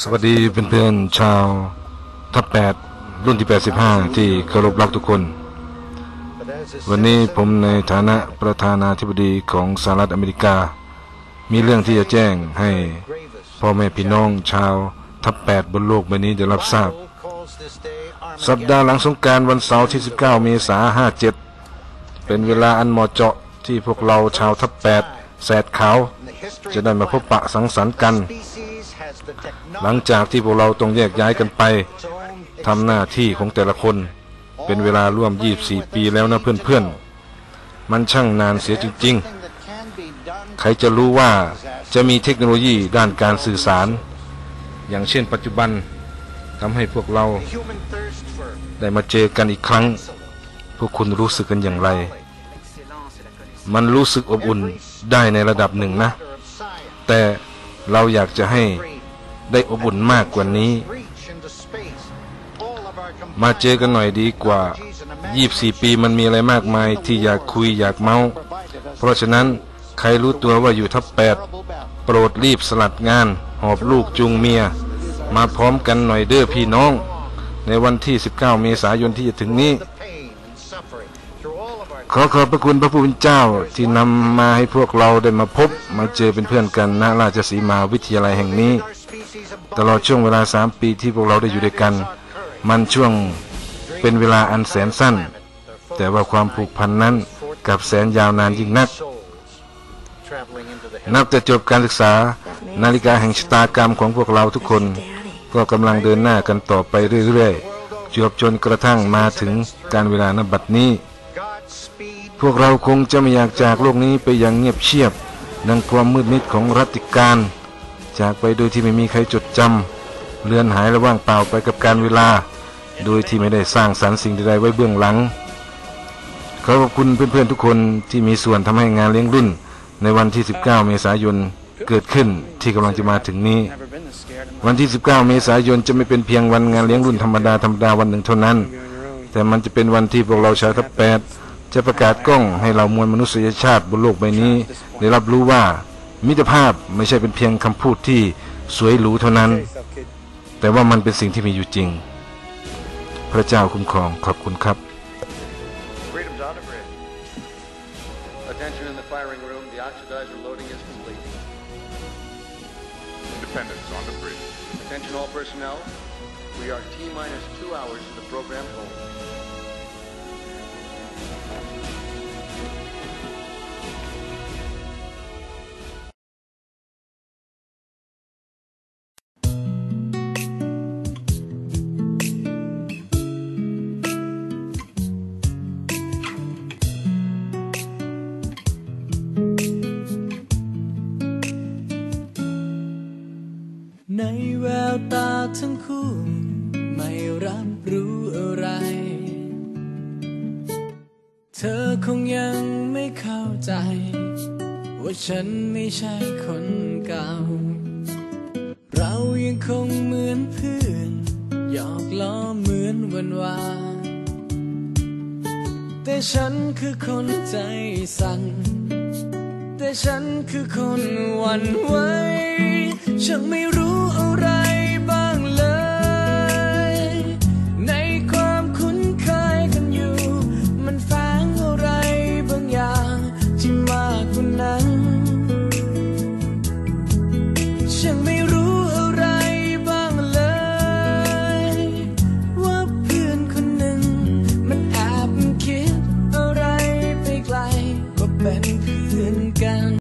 สวัสดีเพื่อนๆชาวทัพแปดรุ่นที่ 85 ที่เคารพรักทุกคน but as a วันนี้ citizen ผมในฐานะประธานาธิบดีของสหรัฐอเมริกา มีเรื่องที่จะแจ้งให้ gravest พ่อแม่พี่น้องชาวทัพแปดบนโลกใบนี้ได้รับทราบ Bible calls this day สัปดาห์ Armageddon. หลังสงกรารวันเสาร์ที่ 19 เมษายน 57 เป็นเวลาอันเหมาะเจาะที่พวกเราชาวทัพแปดแสดขาว In the history จะได้มาพบปะสังสรรค์กัน species has the หลัง technology จากที่พวกเราต้องแยกย้ายกันไป its own ทำหน้าที่ของแต่ละคน เป็นเวลาร่วม 24 ปีแล้วนะเพื่อนๆ มันช่างนานเสียจริง everything that can be done ๆใครจะรู้ว่าจะมีเทคโนโลยีด้านการสื่อสาร อย่างเช่นปัจจุบันทำให้พวกเรา the human thirst for ได้มาเจอกันอีกครั้ง พวกคุณรู้สึกกันอย่างไร มันรู้สึกอบอุ่นได้ในระดับหนึ่งนะ order of science แต่เราอยากจะให้ได้อบอุ่นมากกว่านี้ มาเจอกันหน่อยดีกว่า 24 ปีมันมีอะไรมากมายที่อยากคุยอยากเมา เพราะฉะนั้นใครรู้ตัวว่าอยู่ทับแปดโปรดรีบสลัดงาน หอบลูกจูงเมีย มาพร้อมกันหน่อยเด้อพี่น้อง ในวันที่ 19 เมษายนที่จะถึงนี้ ขอขอบพระคุณพระผู้เป็นเจ้าที่นำมาให้พวกเราได้มาพบมาเจอเป็นเพื่อนกันณราชสีมาวิทยาลัยแห่งนี้ ตลอดช่วงเวลา3ปีที่พวกเราได้อยู่ด้วยกัน มันช่วงเป็นเวลาอันแสนสั้น แต่ว่าความผูกพันนั้นกับแสนยาวนานยิ่งนัก นับแต่จบการศึกษา นาฬิกาแห่งชะตากรรมของพวกเราทุกคน ก็กำลังเดินหน้ากันต่อไปเรื่อยๆจวบจนกระทั่งมาถึงการเวลานบัดนี้ พวกเราคงจะไม่อยากจากโลกนี้ไปอย่างเงียบเชียบ ดังความมืดมิดของรัติการ จากไปโดยที่ไม่มีใครจดจำเลือนหายและว่างเปล่าไปกับการเวลา โดยที่ไม่ได้สร้างสรรค์สิ่งใดๆไว้เบื้องหลัง ขอขอบคุณเพื่อนๆทุกคนที่มีส่วนทำให้งานเลี้ยงรุ่น ในวันที่ 19 เมษายนเกิดขึ้นที่กำลังจะมาถึงนี้ วันที่ 19 เมษายนจะไม่เป็นเพียงวันงานเลี้ยงรุ่นธรรมดาธรรมดาวันหนึ่งเท่านั้น แต่มันจะเป็นวันที่พวกเราชาวทัพแปด จะประกาศกล้องให้เรามวลมนุษยชาติบนโลกใบนี้ ได้รับรู้ว่ามิตรภาพไม่ใช่เป็นเพียงคำพูดที่สวยหรูเท่านั้น Hey, yourself, kid. แต่ว่ามันเป็นสิ่งที่มีอยู่จริง พระเจ้าคุ้มครองขอบคุณครับ Freedom's on the bridge. Attention in the firing room. The oxidizer loading is complete. Independence on the bridge. Attention all personnel. We are T minus two hours to the program home. ในแววตาทั้งคู่ ไม่รับรู้อะไร เธอคงยังไม่เข้าใจ ว่าฉันไม่ใช่คนเก่า เรายังคงเหมือนเพื่อนหยอกล้อเหมือนวันวานแต่ฉันคือคนใจสั่น แต่ฉันคือคนหวันไหวฉันไม่รู้